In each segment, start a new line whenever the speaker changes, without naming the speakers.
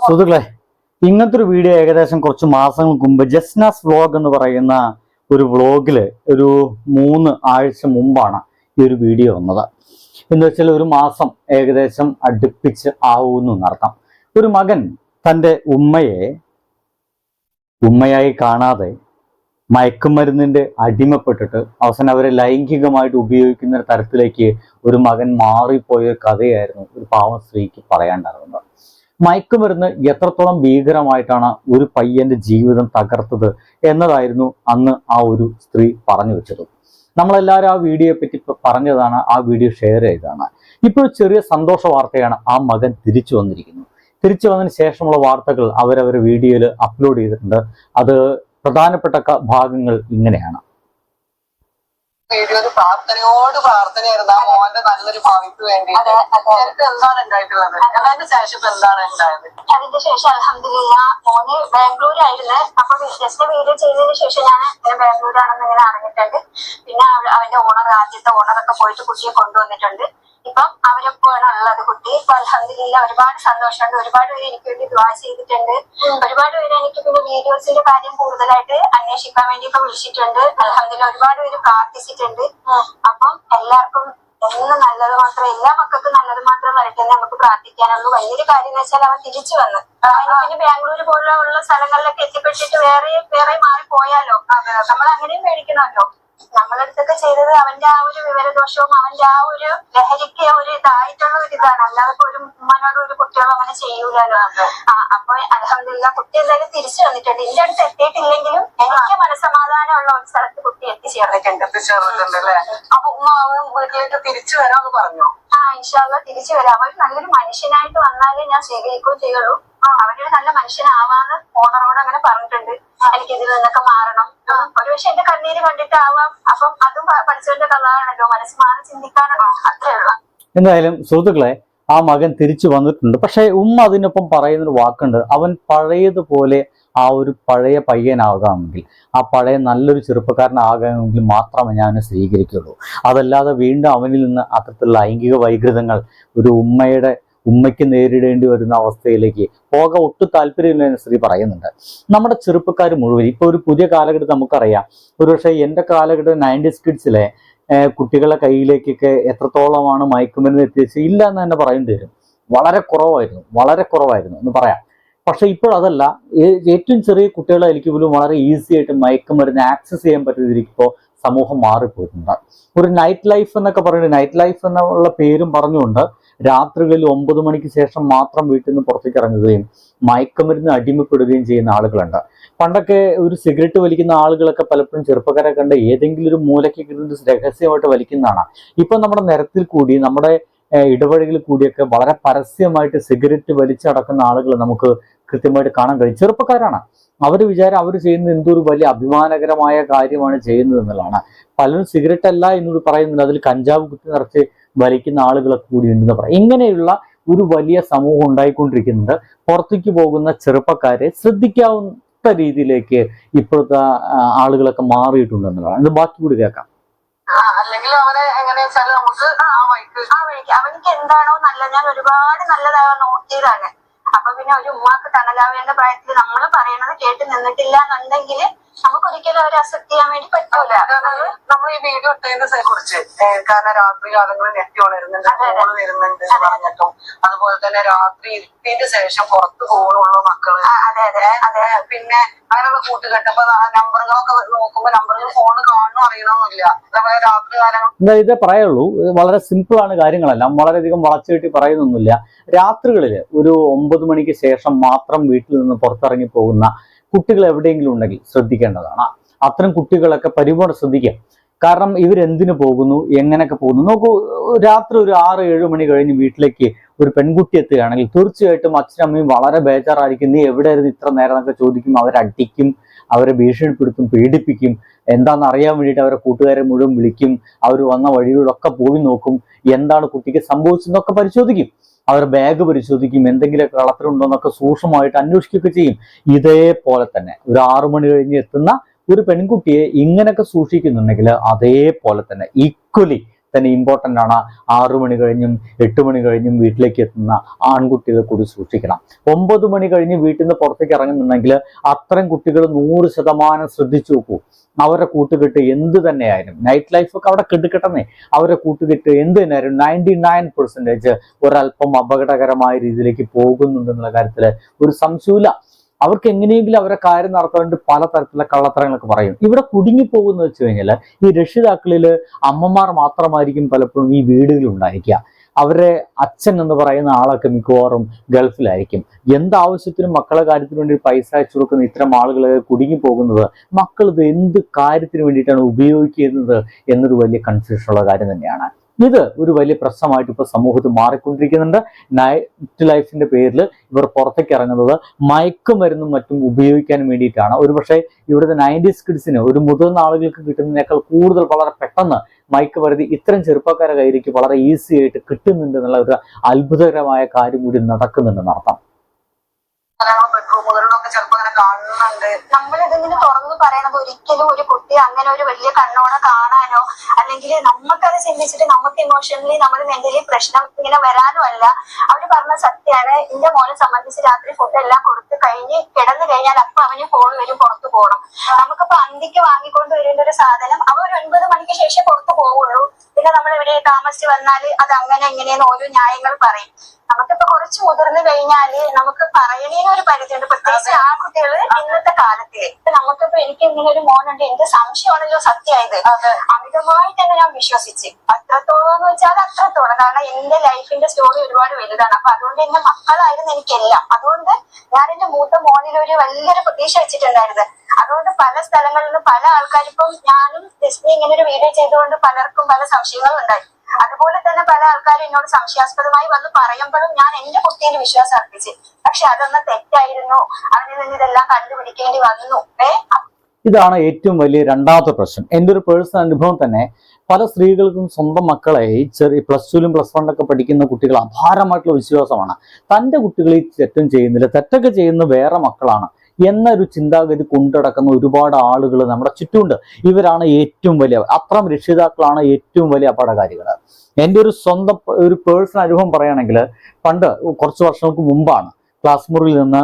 സുഹൃത്തുക്കളെ ഇങ്ങനത്തെ ഒരു വീഡിയോ ഏകദേശം കുറച്ച് മാസങ്ങൾക്ക് മുമ്പ് ജസ്നാസ് വ്ലോഗ് എന്ന് പറയുന്ന ഒരു വ്ലോഗിൽ ഒരു മൂന്ന് ആഴ്ച മുമ്പാണ് ഈ ഒരു വീഡിയോ വന്നത്. എന്ന് വെച്ചാൽ ഒരു മാസം ഏകദേശം അടുപ്പിച്ച് ആവൂന്നു നടത്താം ഒരു മകൻ തന്റെ ഉമ്മയെ ഉമ്മയായി കാണാതെ മയക്കുമരുന്നിന്റെ അടിമപ്പെട്ടിട്ട് അവസാനം അവരെ ലൈംഗികമായിട്ട് ഉപയോഗിക്കുന്ന തരത്തിലേക്ക് ഒരു മകൻ മാറിപ്പോയ കഥയായിരുന്നു ഒരു പാവം സ്ത്രീക്ക് പറയാണ്ടായിരുന്നത് മയക്കുമരുന്ന് എത്രത്തോളം ഭീകരമായിട്ടാണ് ഒരു പയ്യന്റെ ജീവിതം തകർത്തത് എന്നതായിരുന്നു അന്ന് ആ ഒരു സ്ത്രീ പറഞ്ഞു വെച്ചത്. നമ്മളെല്ലാവരും ആ വീഡിയോയെ പറ്റി പറഞ്ഞതാണ് ആ വീഡിയോ ഷെയർ ചെയ്തതാണ്. ഇപ്പോൾ ചെറിയ സന്തോഷ വാർത്തയാണ് ആ മകൻ തിരിച്ചു വന്നിരിക്കുന്നത്. തിരിച്ചു വന്നതിന് ശേഷമുള്ള വാർത്തകൾ അവരവരുടെ വീഡിയോയിൽ അപ്ലോഡ് ചെയ്തിട്ടുണ്ട്. അത് പ്രധാനപ്പെട്ട ഭാഗങ്ങൾ ഇങ്ങനെയാണ്.
വീഡിയോ ഒരു പ്രാർത്ഥനയോട് പ്രാർത്ഥനയായിരുന്നു. ആ മോന്റെ നല്ലൊരു ഭാവിക്ക് വേണ്ടി. എന്താണ് ഉണ്ടായിട്ടുള്ളത്? അതിന്റെ ശേഷം ഇപ്പൊ എന്താണ് ഉണ്ടായത്?
അതിന്റെ ശേഷം അലഹമില്ല മോന് ബാംഗ്ലൂരായിരുന്നു. അപ്പൊ ജസ്റ്റ് വീഡിയോ ചെയ്തതിന് ശേഷം ഞാൻ ബാംഗ്ലൂരാണെന്ന് ഇങ്ങനെ അറിഞ്ഞിട്ടുണ്ട്. പിന്നെ അവ- അവന്റെ ഓണർ ആദ്യത്തെ ഓണറൊക്കെ പോയിട്ട് കുട്ടിയെ കൊണ്ടുവന്നിട്ടുണ്ട്. ഇപ്പം അവരൊപ്പമാണ് ഉള്ളത് കുട്ടി. ഇപ്പൊ അലഹമില്ല ഒരുപാട് സന്തോഷമുണ്ട്. ഒരുപാട് പേര് എനിക്ക് വേണ്ടി ദ്വാ ചെയ്തിട്ടുണ്ട്. ഒരുപാട് പേര് എനിക്ക് പിന്നെ വീഡിയോസിന്റെ കാര്യം കൂടുതലായിട്ട് അന്വേഷിക്കാൻ വേണ്ടി ഇപ്പൊ വിളിച്ചിട്ടുണ്ട്. അലഹമില്ല ഒരുപാട് പേര് പ്രാർത്ഥിച്ചിട്ടുണ്ട്. അപ്പം എല്ലാവർക്കും എന്നും നല്ലത് മാത്രം എല്ലാ മക്കൾക്കും നല്ലത് മാത്രം വരട്ടെ എന്ന് നമുക്ക് പ്രാർത്ഥിക്കാനുള്ളൂ വലിയൊരു കാര്യം എന്ന് വെച്ചാൽ അവൻ തിരിച്ചു വന്ന്. പിന്നെ ബാംഗ്ലൂർ പോലുള്ള സ്ഥലങ്ങളിലൊക്കെ എത്തിപ്പെട്ടിട്ട് വേറെ വേറെ മാറി പോയാലോ? നമ്മൾ അങ്ങനെയും പേടിക്കണമല്ലോ? നമ്മളടുത്തൊക്കെ ചെയ്തത് അവന്റെ ആ ഒരു വിവരദോഷവും അവന്റെ ആ ഒരു ലഹരിക്ക് ഒരു ഇതായിട്ടുള്ള ഒരു ഇതാണ്. അല്ലാതെ ഒരു ഉമ്മനോട് ഒരു കുട്ടികളും അങ്ങനെ ചെയ്യൂലല്ലോ. അപ്പൊ അലഹമില്ല കുട്ടി എന്തായാലും തിരിച്ചു വന്നിട്ടുണ്ട്. എന്റെ അടുത്ത് എത്തിയിട്ടില്ലെങ്കിലും എനിക്ക് മനസമാധാനമുള്ള ഒരു സ്ഥലത്ത് കുട്ടി എത്തിച്ചേർന്നിട്ടുണ്ട്.
എത്തിച്ചേർന്നിട്ടുണ്ട് അല്ലേ അപ്പൊ ഉമ്മ അവൻ വീട്ടിലേക്ക് തിരിച്ചു വരാമെന്ന് പറഞ്ഞു?
ആ ഇൻഷാല്ല തിരിച്ചു വരാം. അവർ നല്ലൊരു മനുഷ്യനായിട്ട് വന്നാലേ ഞാൻ സ്വീകരിക്കുകയും ചെയ്യുള്ളൂ. അവനൊരു നല്ല മനുഷ്യനാവാന്ന് ഓണറോട് അങ്ങനെ പറഞ്ഞിട്ടുണ്ട്. എനിക്ക് ഇതിൽ നിന്നൊക്കെ മാറണം. ഒരു പക്ഷെ എന്റെ കണ്ണീര് കണ്ടിട്ടാവാം. അപ്പം അതും പഠിച്ചവന്റെ കഥാണല്ലോ മനസ്സ് മാറി ചിന്തിക്കാനോ അത്രേ ഉള്ളു.
എന്തായാലും സുഹൃത്തുക്കളെ ആ മകൻ തിരിച്ചു വന്നിട്ടുണ്ട്. പക്ഷേ ഉമ്മ അതിനൊപ്പം പറയുന്നൊരു വാക്കുണ്ട്. അവൻ പഴയതുപോലെ ആ ഒരു പഴയ പയ്യനാകാമെങ്കിൽ ആ പഴയ നല്ലൊരു ചെറുപ്പക്കാരനാകാമെങ്കിൽ മാത്രമേ ഞാൻ സ്വീകരിക്കുള്ളൂ. അതല്ലാതെ വീണ്ടും അവനിൽ നിന്ന് അത്തരത്തിലുള്ള ലൈംഗിക വൈകൃതങ്ങൾ ഒരു ഉമ്മയുടെ ഉമ്മയ്ക്ക് നേരിടേണ്ടി വരുന്ന അവസ്ഥയിലേക്ക് പോകാൻ ഒട്ടും താല്പര്യമില്ലെന്ന് സ്ത്രീ പറയുന്നുണ്ട്. നമ്മുടെ ചെറുപ്പക്കാർ മുഴുവൻ ഇപ്പോൾ ഒരു പുതിയ കാലഘട്ടം നമുക്കറിയാം. ഒരുപക്ഷെ എന്റെ കാലഘട്ടം നയന്റീസ് കിഡ്സിലെ കുട്ടികളെ കയ്യിലേക്കൊക്കെ എത്രത്തോളമാണ് മയക്കുമരുന്ന് എത്തിച്ച് ഇല്ല എന്ന് തന്നെ പറയേണ്ടി വരും. വളരെ കുറവായിരുന്നു വളരെ കുറവായിരുന്നു എന്ന് പറയാം. പക്ഷെ ഇപ്പോൾ അതല്ല ഏറ്റവും ചെറിയ കുട്ടികളെ എനിക്ക് പോലും വളരെ ഈസി ആയിട്ട് മയക്കുമരുന്ന് ആക്സസ് ചെയ്യാൻ പറ്റുന്നതിരിക്കുമ്പോൾ സമൂഹം മാറിപ്പോയിട്ടുണ്ട്. ഒരു നൈറ്റ് ലൈഫ് എന്നൊക്കെ പറയുന്നത് നൈറ്റ് ലൈഫ് എന്നുള്ള പേരും പറഞ്ഞുകൊണ്ട് രാത്രികളിൽ ഒമ്പത് മണിക്ക് ശേഷം മാത്രം വീട്ടിൽ നിന്ന് പുറത്തേക്ക് ഇറങ്ങുകയും മയക്കുമരുന്ന് അടിമപ്പെടുകയും ചെയ്യുന്ന ആളുകളുണ്ട്. പണ്ടൊക്കെ ഒരു സിഗരറ്റ് വലിക്കുന്ന ആളുകളൊക്കെ പലപ്പോഴും ചെറുപ്പക്കാരെ കണ്ട് ഏതെങ്കിലും ഒരു മൂലയ്ക്ക് കിട്ടുന്ന രഹസ്യമായിട്ട് വലിക്കുന്നതാണ്. ഇപ്പൊ നമ്മുടെ നിരത്തിൽ കൂടി നമ്മുടെ ഇടവഴികളിൽ കൂടിയൊക്കെ വളരെ പരസ്യമായിട്ട് സിഗരറ്റ് വലിച്ചടക്കുന്ന ആളുകൾ നമുക്ക് കൃത്യമായിട്ട് കാണാൻ കഴിയും. ചെറുപ്പക്കാരാണ്. അവർ വിചാരം അവർ ചെയ്യുന്ന എന്തോ ഒരു വലിയ അഭിമാനകരമായ കാര്യമാണ് ചെയ്യുന്നത് എന്നുള്ളതാണ്. പലരും സിഗരറ്റ് അല്ല എന്നോട് പറയുന്നുണ്ട്. അതിൽ കഞ്ചാവ് കുത്തി നിറച്ച് വലിക്കുന്ന ആളുകളൊക്കെ കൂടി ഉണ്ടെന്ന് പറയാം. ഇങ്ങനെയുള്ള ഒരു വലിയ സമൂഹം ഉണ്ടായിക്കൊണ്ടിരിക്കുന്നുണ്ട് പുറത്തേക്ക് പോകുന്ന ചെറുപ്പക്കാരെ ശ്രദ്ധിക്കാവുന്ന രീതിയിലേക്ക് ഇപ്പോഴത്തെ ആളുകളൊക്കെ മാറിയിട്ടുണ്ടെന്നുള്ളതാണ് ഇത് ബാക്കി കൂടി കേൾക്കാം.
അല്ലെങ്കിൽ അവനെ എങ്ങനെയാ നമുക്ക് ആ വഴിക്ക്
ആ അവനിക്ക് എന്താണോ നല്ല ഞാൻ ഒരുപാട് നല്ലതായ നോക്കിയതാണ്. അപ്പൊ പിന്നെ ഒരു ഉമ്മാക്ക് തണലാവേണ്ട പ്രായത്തിൽ നമ്മൾ പറയണത് കേട്ട് നിന്നിട്ടില്ല എന്നുണ്ടെങ്കിൽ നമുക്ക് ഒരിക്കലും അവരെ അക്സെപ്റ്റ് ചെയ്യാൻ വേണ്ടി പറ്റൂല.
നമ്മൾ ഈ വീഡിയോ ഇട്ടതിനെ കുറിച്ച് കാരണം രാത്രി കാലങ്ങളിൽ നെറ്റ് വളരുന്നുണ്ട് ഫോണ് വരുന്നുണ്ട് പറഞ്ഞിട്ടും. അതുപോലെ തന്നെ രാത്രി ഇരുട്ടിന്റെ ശേഷം പുറത്ത് പോകണുള്ള
മക്കൾ. അതെ അതെ അതെ.
പിന്നെ അങ്ങനെയുള്ള കൂട്ടുകെട്ടപ്പോ നമ്പറുകളൊക്കെ നോക്കുമ്പോ നമ്പറുകൾ ഫോണ് കാണണം അറിയണമെന്നില്ല അതേപോലെ രാത്രി കാലങ്ങൾ
ഇതേ പറയുള്ളൂ. വളരെ സിമ്പിൾ ആണ് കാര്യങ്ങളെല്ലാം. വളരെയധികം വളച്ചുകെട്ടി പറയുന്നൊന്നുമില്ല. രാത്രികളിൽ ഒരു ഒമ്പത് മണിക്ക് ശേഷം മാത്രം വീട്ടിൽ നിന്ന് പുറത്തിറങ്ങി പോകുന്ന കുട്ടികൾ എവിടെയെങ്കിലും ഉണ്ടെങ്കിൽ ശ്രദ്ധിക്കേണ്ടതാണ്. അത്തരം കുട്ടികളൊക്കെ പരിപാടി ശ്രദ്ധിക്കുക കാരണം ഇവരെന്തിനു പോകുന്നു? എങ്ങനെയൊക്കെ പോകുന്നു? നോക്കൂ രാത്രി ഒരു ആറ് ഏഴ് മണി കഴിഞ്ഞ് വീട്ടിലേക്ക് ഒരു പെൺകുട്ടി എത്തുകയാണെങ്കിൽ തീർച്ചയായിട്ടും അച്ഛനും അമ്മയും വളരെ ബേജാറായിരിക്കും. നീ എവിടെയായിരുന്നു ഇത്ര നേരം? എന്നൊക്കെ ചോദിക്കും. അവരെ അടിക്കും അവരെ ഭീഷണിപ്പെടുത്തും പീഡിപ്പിക്കും. എന്താണെന്ന് അറിയാൻ വേണ്ടിയിട്ട് അവരെ കൂട്ടുകാരെ മുഴുവൻ വിളിക്കും. അവർ വന്ന വഴികളിലൊക്കെ പോയി നോക്കും. എന്താണ് കുട്ടിക്ക് സംഭവിച്ചതെന്നൊക്കെ പരിശോധിക്കും. അവർ ബാഗ് പരിശോധിക്കും എന്തെങ്കിലുമൊക്കെ കളത്തിലുണ്ടോ എന്നൊക്കെ സൂക്ഷ്മമായിട്ട് അന്വേഷിക്കുകയൊക്കെ ചെയ്യും. ഇതേപോലെ തന്നെ ഒരു ആറു മണി കഴിഞ്ഞ് എത്തുന്ന ഒരു പെൺകുട്ടിയെ ഇങ്ങനെയൊക്കെ സൂക്ഷിക്കുന്നുണ്ടെങ്കിൽ അതേപോലെ തന്നെ ഈക്വലി തന്നെ ഇമ്പോർട്ടന്റ് ആണ്. ആറു മണി കഴിഞ്ഞും എട്ട് മണി കഴിഞ്ഞും വീട്ടിലേക്ക് എത്തുന്ന ആൺകുട്ടികളെ കൂടി സൂക്ഷിക്കണം. ഒമ്പത് മണി കഴിഞ്ഞ് വീട്ടിൽ നിന്ന് പുറത്തേക്ക് ഇറങ്ങുന്നുണ്ടെങ്കിൽ അത്തരം കുട്ടികൾ നൂറ് ശതമാനം ശ്രദ്ധിച്ചു നോക്കൂ. അവരെ കൂട്ടുകെട്ട് എന്ത് തന്നെയായാലും നൈറ്റ് ലൈഫൊക്കെ അവിടെ കെടുക്കട്ടെന്നേ. അവരെ കൂട്ടുകെട്ട് എന്ത് തന്നെയായാലും നയന്റി നയൻ പെർസെന്റേജ് ഒരല്പം അപകടകരമായ രീതിയിലേക്ക് പോകുന്നുണ്ടെന്നുള്ള കാര്യത്തിൽ ഒരു സംശയമില്ല അവർക്ക് എങ്ങനെയെങ്കിലും അവരെ കാര്യം നടത്താൻ വേണ്ടി പലതരത്തിലുള്ള കള്ളത്തരങ്ങളൊക്കെ പറയും. ഇവിടെ കുടുങ്ങി പോകുന്നത് വെച്ച് കഴിഞ്ഞാൽ ഈ രക്ഷിതാക്കളിൽ അമ്മമാർ മാത്രമായിരിക്കും പലപ്പോഴും ഈ വീടുകളിൽ ഉണ്ടായിരിക്കുക. അവരുടെ അച്ഛൻ എന്ന് പറയുന്ന ആളൊക്കെ മിക്കവാറും ഗൾഫിലായിരിക്കും. എന്താവശ്യത്തിനും മക്കളെ കാര്യത്തിന് വേണ്ടി പൈസ അയച്ചു കൊടുക്കുന്ന ഇത്തരം ആളുകൾ കുടുങ്ങി പോകുന്നത് മക്കൾ ഇത് എന്ത് കാര്യത്തിന് വേണ്ടിയിട്ടാണ് ഉപയോഗിക്കുന്നത് എന്നൊരു വലിയ കൺഫ്യൂഷനുള്ള കാര്യം തന്നെയാണ്. ഇത് ഒരു വലിയ പ്രശ്നമായിട്ട് ഇപ്പോൾ സമൂഹത്തിൽ മാറിക്കൊണ്ടിരിക്കുന്നുണ്ട്. നൈറ്റ് ലൈഫിന്റെ പേരിൽ ഇവർ പുറത്തേക്ക് ഇറങ്ങുന്നത് മയക്കുമരുന്നും മറ്റും ഉപയോഗിക്കാൻ വേണ്ടിയിട്ടാണ്. ഒരുപക്ഷെ ഇവിടുത്തെ നയന്റീസ് കിഡ്സിന് ഒരു മുതിർന്ന ആളുകൾക്ക് കിട്ടുന്നതിനേക്കാൾ കൂടുതൽ വളരെ പെട്ടെന്ന് മയക്കുമരുന്ന് ഇത്തരം ചെറുപ്പക്കാരുടെ കയ്യിലേക്ക് വളരെ ഈസി ആയിട്ട് കിട്ടുന്നുണ്ട് എന്നുള്ള ഒരു അത്ഭുതകരമായ കാര്യം കൂടി
ചിലപ്പോ അങ്ങനെ കാണുന്നുണ്ട്.
നമ്മളിതിങ്ങനെ തുറന്നു പറയണത് ഒരിക്കലും ഒരു കുട്ടി അങ്ങനെ ഒരു വലിയ കണ്ണോടെ കാണാനോ അല്ലെങ്കിൽ നമുക്കത് ചിന്തിച്ചിട്ട് നമുക്ക് ഇമോഷണലി നമ്മൾ മെന്റലി പ്രശ്നം ഇങ്ങനെ വരാനോ അല്ല. അവർ പറഞ്ഞ സത്യമാണ് എന്റെ മോനെ സംബന്ധിച്ച് രാത്രി ഫുഡ് എല്ലാം കൊടുത്ത് കഴിഞ്ഞ് കിടന്നു കഴിഞ്ഞാൽ അപ്പൊ അവന് ഫോൺ വരും പുറത്തു പോകണം നമുക്കിപ്പോ അന്തിക്ക് വാങ്ങിക്കൊണ്ട് വരേണ്ട ഒരു സാധനം അവ ഒരു ഒൻപത് മണിക്ക് ശേഷം പുറത്തു പോവുള്ളൂ പിന്നെ നമ്മൾ ഇവിടെ താമസിച്ച് വന്നാൽ അത് അങ്ങനെ ഇങ്ങനെയെന്ന് ഓരോ ന്യായങ്ങൾ പറയും. നമുക്കിപ്പോ കുറച്ച് മുതിർന്നു കഴിഞ്ഞാൽ നമുക്ക് പറയണേന് ഒരു പരിധിയുണ്ട്. പ്രത്യേകിച്ച് ആ ആൺകുട്ടികൾ ഇന്നത്തെ കാലത്തിൽ. ഇപ്പൊ നമുക്കിപ്പോ എനിക്ക് ഇങ്ങനെ ഒരു മോനുണ്ട്. എന്റെ സംശയമാണല്ലോ സത്യമായത് അമിതമായിട്ട് തന്നെ ഞാൻ വിശ്വസിച്ച്. അത്രത്തോളം എന്ന് വെച്ചാൽ അത്രത്തോളം. കാരണം എന്റെ ലൈഫിന്റെ സ്റ്റോറി ഒരുപാട് വലുതാണ്. അപ്പൊ അതുകൊണ്ട് എന്റെ മക്കളായിരുന്നു എനിക്കെല്ലാം. അതുകൊണ്ട് ഞാൻ എന്റെ മൂത്ത മോനിൽ ഒരു വലിയൊരു പ്രതീക്ഷ വെച്ചിട്ടുണ്ടായിരുന്നു. അതുകൊണ്ട് പല സ്ഥലങ്ങളിൽ നിന്ന് പല ആൾക്കാർക്കും ഞാനും ജസ്മി ഇങ്ങനെ ഒരു വീഡിയോ ചെയ്തുകൊണ്ട് പലർക്കും പല സംശയങ്ങളും ഉണ്ടായി. അതുപോലെ തന്നെ പല ആൾക്കാരും എന്നോട് സംശയാസ്പദമായി വന്ന് പറയുമ്പോഴും ഞാൻ എന്റെ കുട്ടിയിൽ വിശ്വാസം അർപ്പിച്ച്. പക്ഷെ അതൊന്ന് തെറ്റായിരുന്നു. അവനിൽ നിന്ന് ഇതെല്ലാം കണ്ടുപിടിക്കേണ്ടി വന്നു.
ഇതാണ് ഏറ്റവും വലിയ രണ്ടാമത്തെ പ്രശ്നം. എന്റെ ഒരു പേഴ്സണൽ അനുഭവം തന്നെ പല സ്ത്രീകൾക്കും സ്വന്തം മക്കളെ ഈ ചെറിയ പ്ലസ് ടുവിലും പ്ലസ് വണ്ണൊക്കെ പഠിക്കുന്ന കുട്ടികൾ അപാരമായിട്ടുള്ള വിശ്വാസമാണ്. തന്റെ കുട്ടികൾ ഈ തെറ്റും ചെയ്യുന്നില്ല. തെറ്റൊക്കെ ചെയ്യുന്ന വേറെ മക്കളാണ്. എന്നൊരു ചിന്താഗതി കൊണ്ടുനടക്കുന്ന ഒരുപാട് ആളുകൾ നമ്മുടെ ചുറ്റുമുണ്ട്. ഇവരാണ് ഏറ്റവും വലിയ അത്തരം രക്ഷിതാക്കളാണ് ഏറ്റവും വലിയ അപകടകാരികൾ. എന്റെ ഒരു സ്വന്തം ഒരു പേഴ്സണൽ അനുഭവം പറയുകയാണെങ്കിൽ പണ്ട് കുറച്ച് വർഷങ്ങൾക്ക് മുമ്പാണ് ക്ലാസ് മുറിയിൽ നിന്ന്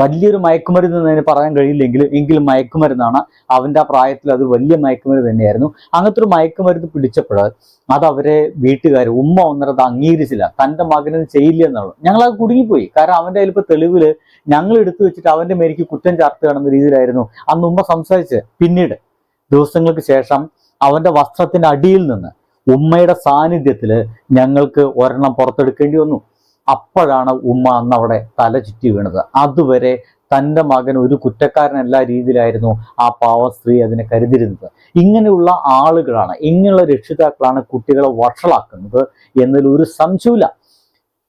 വലിയൊരു മയക്കുമരുന്ന് തന്നെ പറയാൻ കഴിയില്ലെങ്കിലും എങ്കിലും മയക്കുമരുന്നാണ്. അവന്റെ ആ പ്രായത്തിൽ അത് വലിയ മയക്കുമരുന്ന് തന്നെയായിരുന്നു. അങ്ങനത്തെ ഒരു മയക്കുമരുന്ന് പിടിച്ചപ്പോൾ അത് അവരെ വീട്ടുകാർ ഉമ്മ ഒന്നരത് അംഗീകരിച്ചില്ല. തന്റെ മകനത് ചെയ്യില്ല എന്നുള്ളത്. ഞങ്ങളത് കുടുങ്ങിപ്പോയി. കാരണം അവന്റെ അതിൽ ഇപ്പൊ തെളിവിൽ ഞങ്ങൾ എടുത്തു വെച്ചിട്ട് അവന്റെ മേലേക്ക് കുറ്റം ചാർത്തുകയാണെന്ന രീതിയിലായിരുന്നു അന്ന് ഉമ്മ സംസാരിച്ച് പിന്നീട് ദിവസങ്ങൾക്ക് ശേഷം അവന്റെ വസ്ത്രത്തിന്റെ അടിയിൽ നിന്ന് ഉമ്മയുടെ സാന്നിധ്യത്തിൽ ഞങ്ങൾക്ക് ഒരെണ്ണം പുറത്തെടുക്കേണ്ടി വന്നു. അപ്പോഴാണ് ഉമ്മ അന്ന് അവിടെ തല ചുറ്റി വീണത്. അതുവരെ തന്റെ മകൻ ഒരു കുറ്റക്കാരനല്ല രീതിയിലായിരുന്നു ആ പാവ സ്ത്രീ അതിനെ കരുതിരുന്നത് ഇങ്ങനെയുള്ള ആളുകളാണ് ഇങ്ങനെയുള്ള രക്ഷിതാക്കളാണ് കുട്ടികളെ വഷളാക്കുന്നത് എന്നതിൽ ഒരു സംശയമില്ല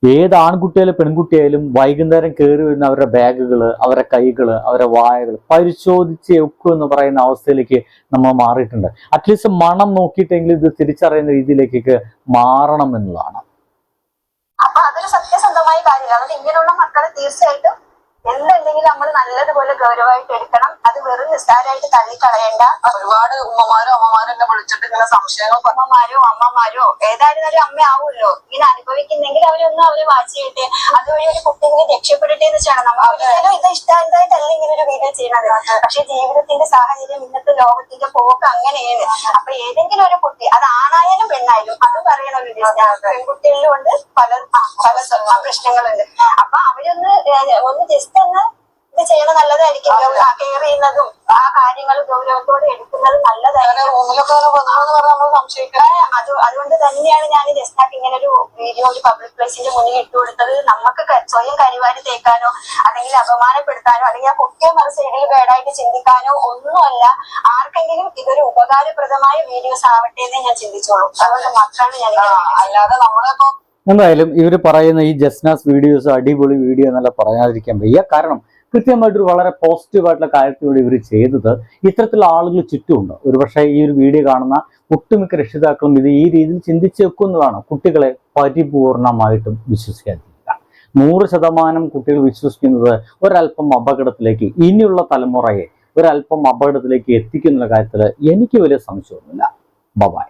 ഏത് ആൺകുട്ടിയായാലും പെൺകുട്ടിയായാലും വൈകുന്നേരം കയറി വരുന്ന അവരുടെ ബാഗുകൾ അവരുടെ കൈകൾ അവരുടെ വായകൾ പരിശോധിച്ച് വെക്കും എന്ന് പറയുന്ന അവസ്ഥയിലേക്ക് നമ്മൾ മാറിയിട്ടുണ്ട്. അറ്റ്ലീസ്റ്റ് മണം നോക്കിയിട്ടെങ്കിലും ഇത് തിരിച്ചറിയുന്ന രീതിയിലേക്കൊക്കെ മാറണം എന്നുള്ളതാണ്.
ഇങ്ങനെയുള്ള മക്കളെ തീർച്ചയായിട്ടും എന്തുണ്ടെങ്കിലും നമ്മൾ നല്ലതുപോലെ ഗൗരവമായിട്ട് എടുക്കണം. അത് വെറും നിസ്സാരമായിട്ട് തള്ളിക്കളയണ്ട.
ഒരുപാട് ഉമ്മമാരോ അമ്മമാരോ എന്നെ വിളിച്ചിട്ട് ഇങ്ങനെ സംശയങ്ങൾ.
അമ്മമാരോ അമ്മമാരോ ഏതായിരുന്നാലും അമ്മ ആവുമല്ലോ. ഇങ്ങനെ അനുഭവിക്കുന്നെങ്കിൽ അവരൊന്നും അവർ വാച്ച് ചെയ്യട്ടെ. അതുവഴി ഒരു കുട്ടികളെ രക്ഷപ്പെടട്ടെ എന്ന് വെച്ചാണ് നമ്മൾ അവരെല്ലാം ഇത് ഇഷ്ടാന്തമായിട്ടല്ല ഇങ്ങനെ ഒരു വീഡിയോ ചെയ്യണത്. പക്ഷെ ജീവിതത്തിന്റെ സാഹചര്യം ഇന്നത്തെ ലോകത്തിന്റെ പോക്ക് അങ്ങനെയാണ്. അപ്പൊ ഏതെങ്കിലും ഒരു കുട്ടി അത് ആണായാലും പെണ്ണായാലും അത് പറയണ വീഡിയോ പെൺകുട്ടികളിലും ഉണ്ട് പല പല പ്രശ്നങ്ങളുണ്ട്. അപ്പൊ അവരൊന്ന് ഒന്ന് ജസ്റ്റ് ഒന്ന് ഇത് ചെയ്യണത് നല്ലതായിരിക്കും. കെയർ ചെയ്യുന്നതും ആ കാര്യങ്ങൾ ഗൗരവത്തോടെ എടുക്കുന്നതും നല്ലതായിരിക്കും. അത് അതുകൊണ്ട് തന്നെയാണ് ഞാൻ ജസ്റ്റാക്ക് ഇങ്ങനെ ഒരു വീഡിയോ ഒരു പബ്ലിക് പ്ലേസിന്റെ മുന്നിൽ ഇട്ടു കൊടുത്തത്. നമുക്ക് സ്വയം കരിവാരി തേക്കാനോ അല്ലെങ്കിൽ അപമാനപ്പെടുത്താനോ അല്ലെങ്കിൽ ആ കുട്ടിയെ മറു സൈഡിൽ ബേഡായിട്ട് ചിന്തിക്കാനോ ഒന്നുമല്ല. ആർക്കെങ്കിലും ഇതൊരു ഉപകാരപ്രദമായ വീഡിയോസ് ആവട്ടെ എന്ന് ഞാൻ ചിന്തിച്ചോളൂ. അതുകൊണ്ട് മാത്രമാണ് ഞാൻ
അല്ലാതെ നമ്മളിപ്പോ
എന്തായാലും ഇവർ പറയുന്ന ഈ ജസ്നാസ് വീഡിയോസ് അടിപൊളി വീഡിയോ എന്നല്ല പറയാതിരിക്കാൻ വയ്യ. കാരണം കൃത്യമായിട്ടൊരു വളരെ പോസിറ്റീവായിട്ടുള്ള കാര്യത്തിലൂടെ ഇവർ ചെയ്തത് ഇത്തരത്തിലുള്ള ആളുകൾ ചുറ്റുമുണ്ട്. ഒരുപക്ഷെ ഈ ഒരു വീഡിയോ കാണുന്ന ഒട്ടുമിക്ക രക്ഷിതാക്കളും ഇത് ഈ രീതിയിൽ ചിന്തിച്ചു വെക്കുന്നതാണ്. കുട്ടികളെ പരിപൂർണമായിട്ടും വിശ്വസിക്കാതിരിക്കുക. നൂറ് ശതമാനം കുട്ടികൾ വിശ്വസിക്കുന്നത് ഒരല്പം അപകടത്തിലേക്ക് ഇനിയുള്ള തലമുറയെ ഒരല്പം അപകടത്തിലേക്ക് എത്തിക്കുന്ന കാര്യത്തിൽ എനിക്ക് വലിയ സംശയമൊന്നുമില്ല. ബബായ്